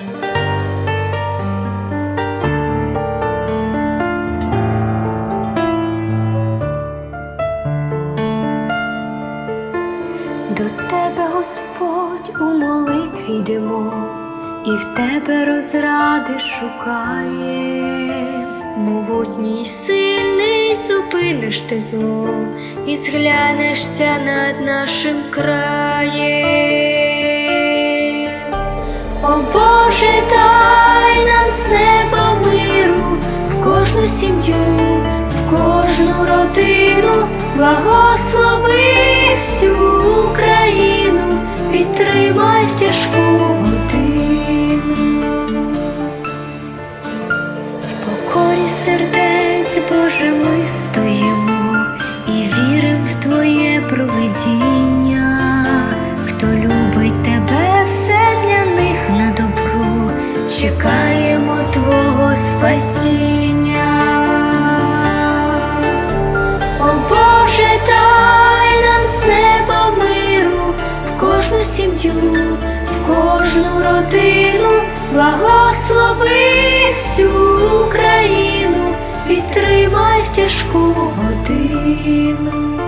До тебе, Господь, у молитві йдемо, і в тебе розради шукає. Могутній сильний зупиниш ти зло і зглянешся над нашим краєм. О Боже, дай нам з неба миру в кожну сім'ю, в кожну родину, благослови всю Україну, підтримай тяжку годину. В покорі сердець, Боже, ми стоїмо і віримо в Твоє провидіння. Сім'ю, в кожну родину, благослови всю Україну, підтримай в тяжку годину.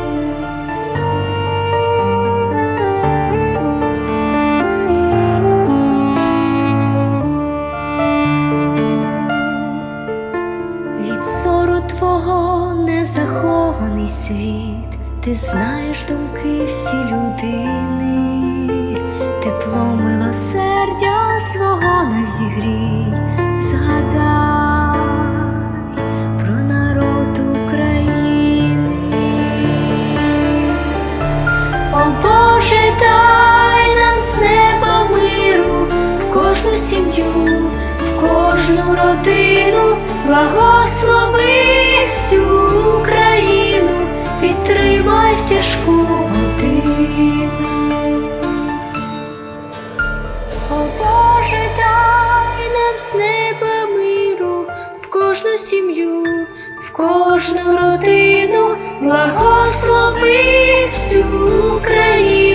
Від сору твого не захований світ, ти знаєш думки всі людини, зігрій, згадай про народ України. О нам з неба миру в кожну сім'ю, в кожну родину, благослови всю нам з неба миру в кожну сім'ю, в кожну родину, благослови всю Україну,